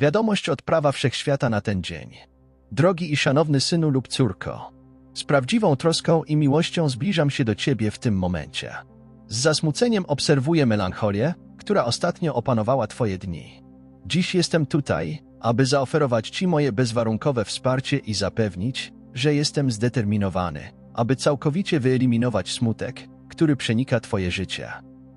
Wiadomość od prawa wszechświata na ten dzień. Drogi i szanowny synu lub córko, z prawdziwą troską i miłością zbliżam się do Ciebie w tym momencie. Z zasmuceniem obserwuję melancholię, która ostatnio opanowała Twoje dni. Dziś jestem tutaj, aby zaoferować Ci moje bezwarunkowe wsparcie i zapewnić, że jestem zdeterminowany, aby całkowicie wyeliminować smutek, który przenika Twoje życie.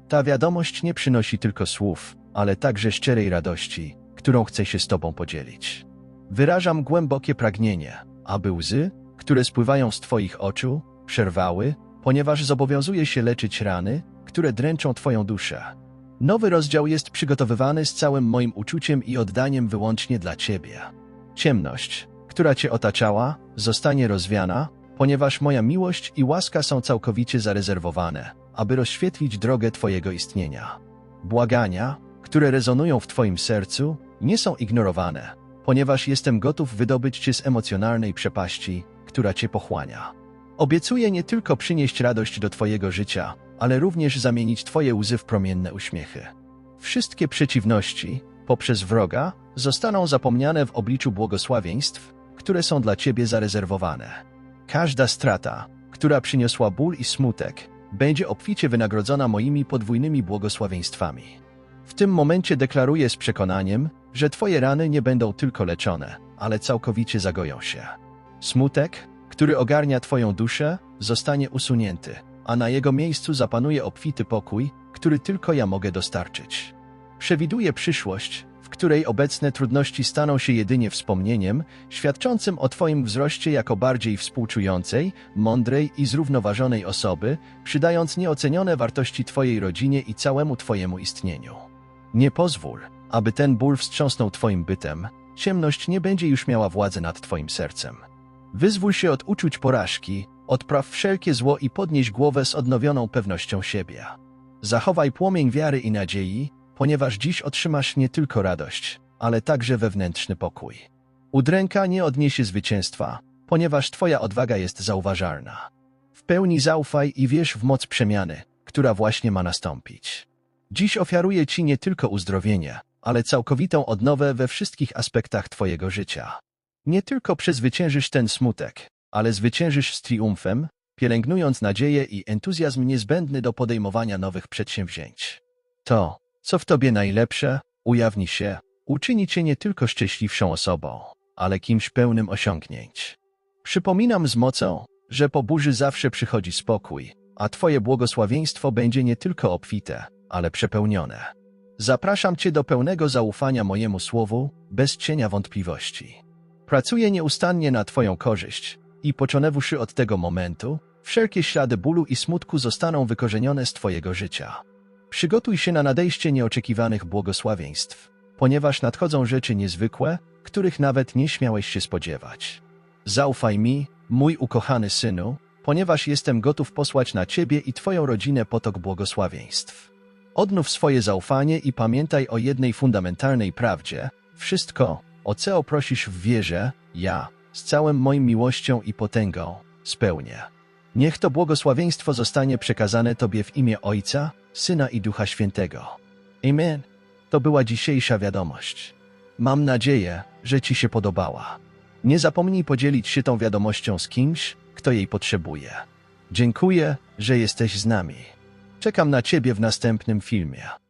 Ta wiadomość nie przynosi tylko słów, ale także szczerej radości, którą chcę się z Tobą podzielić. Wyrażam głębokie pragnienie, aby łzy, które spływają z Twoich oczu, przerwały, ponieważ zobowiązuję się leczyć rany, które dręczą Twoją duszę. Nowy rozdział jest przygotowywany z całym moim uczuciem i oddaniem wyłącznie dla Ciebie. Ciemność, która Cię otaczała, zostanie rozwiana, ponieważ moja miłość i łaska są całkowicie zarezerwowane, aby rozświetlić drogę Twojego istnienia. Błagania, które rezonują w Twoim sercu, nie są ignorowane, ponieważ jestem gotów wydobyć Cię z emocjonalnej przepaści, która Cię pochłania. Obiecuję nie tylko przynieść radość do Twojego życia, ale również zamienić Twoje łzy w promienne uśmiechy. Wszystkie przeciwności, poprzez wroga, zostaną zapomniane w obliczu błogosławieństw, które są dla Ciebie zarezerwowane. Każda strata, która przyniosła ból i smutek, będzie obficie wynagrodzona moimi podwójnymi błogosławieństwami. W tym momencie deklaruję z przekonaniem, że Twoje rany nie będą tylko leczone, ale całkowicie zagoją się. Smutek, który ogarnia Twoją duszę, zostanie usunięty, a na jego miejscu zapanuje obfity pokój, który tylko ja mogę dostarczyć. Przewiduję przyszłość, w której obecne trudności staną się jedynie wspomnieniem, świadczącym o Twoim wzroście jako bardziej współczującej, mądrej i zrównoważonej osoby, przydając nieocenione wartości Twojej rodzinie i całemu Twojemu istnieniu. Nie pozwól, aby ten ból wstrząsnął Twoim bytem, ciemność nie będzie już miała władzy nad Twoim sercem. Wyzwól się od uczuć porażki, odpraw wszelkie zło i podnieś głowę z odnowioną pewnością siebie. Zachowaj płomień wiary i nadziei, ponieważ dziś otrzymasz nie tylko radość, ale także wewnętrzny pokój. Udręka nie odniesie zwycięstwa, ponieważ Twoja odwaga jest zauważalna. W pełni zaufaj i wierz w moc przemiany, która właśnie ma nastąpić. Dziś ofiaruję Ci nie tylko uzdrowienie, ale całkowitą odnowę we wszystkich aspektach Twojego życia. Nie tylko przezwyciężysz ten smutek, ale zwyciężysz z triumfem, pielęgnując nadzieję i entuzjazm niezbędny do podejmowania nowych przedsięwzięć. To, co w Tobie najlepsze, ujawni się, uczyni Cię nie tylko szczęśliwszą osobą, ale kimś pełnym osiągnięć. Przypominam z mocą, że po burzy zawsze przychodzi spokój, a Twoje błogosławieństwo będzie nie tylko obfite, ale przepełnione. Zapraszam Cię do pełnego zaufania mojemu słowu, bez cienia wątpliwości. Pracuję nieustannie na Twoją korzyść i począwszy od tego momentu, wszelkie ślady bólu i smutku zostaną wykorzenione z Twojego życia. Przygotuj się na nadejście nieoczekiwanych błogosławieństw, ponieważ nadchodzą rzeczy niezwykłe, których nawet nie śmiałeś się spodziewać. Zaufaj mi, mój ukochany synu, ponieważ jestem gotów posłać na Ciebie i Twoją rodzinę potok błogosławieństw. Odnów swoje zaufanie i pamiętaj o jednej fundamentalnej prawdzie. Wszystko, o co prosisz w wierze, ja, z całym moim miłością i potęgą, spełnię. Niech to błogosławieństwo zostanie przekazane Tobie w imię Ojca, Syna i Ducha Świętego. Amen. To była dzisiejsza wiadomość. Mam nadzieję, że Ci się podobała. Nie zapomnij podzielić się tą wiadomością z kimś, kto jej potrzebuje. Dziękuję, że jesteś z nami. Czekam na Ciebie w następnym filmie.